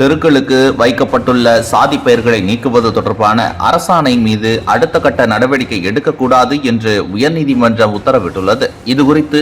தெருக்களுக்கு வைக்கப்பட்டுள்ள சாதி பெயர்களை நீக்குவது தொடர்பான அரசாணை மீது அடுத்த கட்ட நடவடிக்கை எடுக்கக்கூடாது என்று உயர்நீதிமன்றம் உத்தரவிட்டுள்ளது. இதுகுறித்து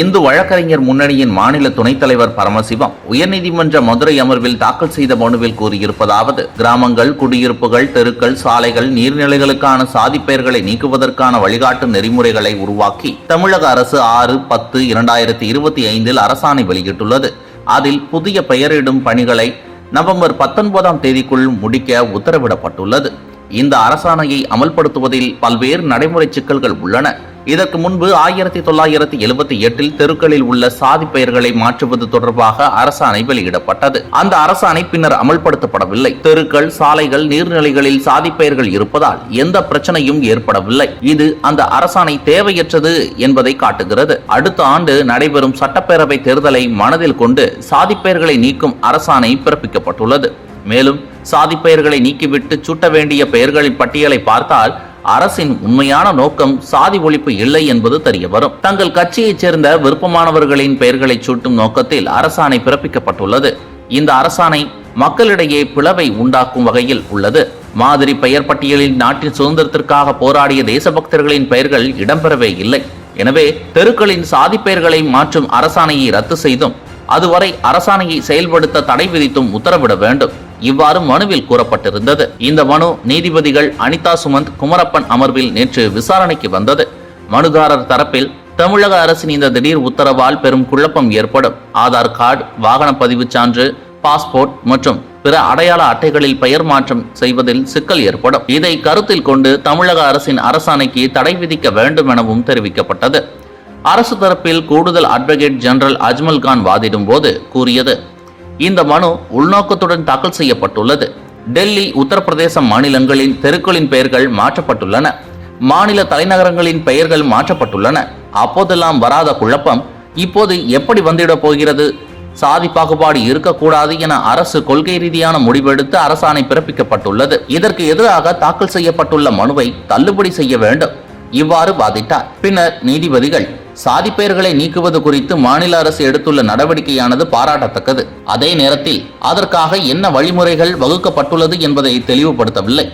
இந்து வழக்கறிஞர் முன்னணியின் மாநில துணைத் தலைவர் பரமசிவம் உயர்நீதிமன்ற மதுரை அமர்வில் தாக்கல் செய்த மனுவில் கூறியிருப்பதாவது கிராமங்கள் குடியிருப்புகள் தெருக்கள் சாலைகள் நீர்நிலைகளுக்கான சாதி பெயர்களை நீக்குவதற்கான வழிகாட்டு நெறிமுறைகளை உருவாக்கி தமிழக அரசு ஆறு பத்து இரண்டாயிரத்தி இருபத்தி ஐந்தில் அரசாணை வெளியிட்டுள்ளது. அதில் புதிய பெயரிடும் பணிகளை நவம்பர் பத்தொன்பதாம் தேதிக்குள் முடிக்க உத்தரவிடப்பட்டுள்ளது. இந்த அரசாணையை அமல்படுத்துவதில் பல்வேறு நடைமுறை சிக்கல்கள் உள்ளன. இதற்கு முன்பு ஆயிரத்தி தொள்ளாயிரத்தி எழுபத்தி எட்டில் தெருக்களில் உள்ள சாதி பெயர்களை மாற்றுவது தொடர்பாக அரசாணை வெளியிடப்பட்டது. அந்த அரசாணை பின்னர் அமல்படுத்தப்படவில்லை. தெருக்கள் சாலைகள் நீர்நிலைகளில் சாதி பெயர்கள் இருப்பதால் எந்த பிரச்சனையும் ஏற்படவில்லை. இது அந்த அரசாணை தேவையற்றது என்பதை காட்டுகிறது. அடுத்த ஆண்டு நடைபெறும் சட்டப்பேரவை தேர்தலை மனதில் கொண்டு சாதி பெயர்களை நீக்கும் அரசாணை பிறப்பிக்கப்பட்டுள்ளது. மேலும் சாதி பெயர்களை நீக்கிவிட்டு சூட்ட வேண்டிய பெயர்களின் பட்டியலை பார்த்தால் அரசின் உண்மையான நோக்கம் சாதி ஒழிப்பு இல்லை என்பது தெரிய வரும். தங்கள் கட்சியைச் சேர்ந்த விருப்பமானவர்களின் பெயர்களை சூட்டும் நோக்கத்தில் அரசாணை பிறப்பிக்கப்பட்டுள்ளது. இந்த அரசாணை மக்களிடையே பிளவை உண்டாக்கும் வகையில் உள்ளது. மாதிரி பெயர் பட்டியலில் நாட்டின் சுதந்திரத்திற்காக போராடிய தேசபக்தர்களின் பெயர்கள் இடம்பெறவே இல்லை. எனவே தெருக்களின் சாதி பெயர்களை மாற்றும் அரசாணையை ரத்து செய்தும் அதுவரை அரசாணையை செயல்படுத்த தடை விதித்தும் உத்தரவிட வேண்டும். இவ்வாறு மனுவில் கூறப்பட்டிருந்தது. இந்த மனு நீதிபதிகள் அனிதா சுமந்த் குமரப்பன் அமர்வில் நேற்று விசாரணைக்கு வந்தது. மனுதாரர் தரப்பில் தமிழக அரசின் இந்த திடீர் உத்தரவால் பெரும் குழப்பம் ஏற்படும். ஆதார் கார்டு வாகன பதிவு சான்று பாஸ்போர்ட் மற்றும் பிற அடையாள அட்டைகளில் பெயர் மாற்றம் செய்வதில் சிக்கல் ஏற்படும். இதை கருத்தில் கொண்டு தமிழக அரசின் அரசாணைக்கு தடை விதிக்க வேண்டும் எனவும் தெரிவிக்கப்பட்டது. அரசு தரப்பில் கூடுதல் அட்வொகேட் ஜெனரல் அஜ்மல் கான் வாதிடும் போது கூறியது இந்த மனு உள்நோக்கத்துடன் தாக்கல் செய்யப்பட்டுள்ளது. டெல்லி உத்தரப்பிரதேச மாநிலங்களின் தெருக்களின் பெயர்கள் மாற்றப்பட்டுள்ளன. மாநில தலைநகரங்களின் பெயர்கள் மாற்றப்பட்டுள்ளன. அப்போதெல்லாம் வராத குழப்பம். இப்போது எப்படி வந்துவிடப் போகிறது? சாதி பாகுபாடு இருக்கக்கூடாது என அரசு கொள்கை ரீதியான முடிவெடுத்து அரசாணை பிறப்பிக்கப்பட்டுள்ளது. இதற்கு எதிராக தாக்கல் செய்யப்பட்டுள்ள மனுவை தள்ளுபடி செய்ய வேண்டும். இவ்வாறு வாதிட்டார். பின்னர் நீதிபதிகள் சாதி பெயர்களை நீக்குவது குறித்து மாநில அரசு எடுத்துள்ள நடவடிக்கையானது பாராட்டத்தக்கது. அதே நேரத்தில் அதற்காக என்ன வழிமுறைகள் வகுக்கப்பட்டுள்ளது என்பதை தெளிவுபடுத்தவில்லை.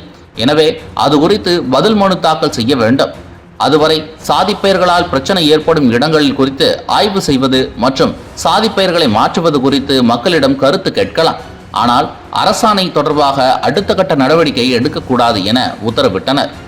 எனவே அது குறித்து பதில் மனு தாக்கல் செய்ய வேண்டும். அதுவரை சாதி பெயர்களால் பிரச்சனை ஏற்படும் இடங்களில் குறித்து ஆய்வு செய்வது மற்றும் சாதி பெயர்களை மாற்றுவது குறித்து மக்களிடம் கருத்து கேட்கலாம். ஆனால் அரசாணை தொடர்பாக அடுத்த கட்ட நடவடிக்கை எடுக்கக்கூடாது என உத்தரவிட்டனர்.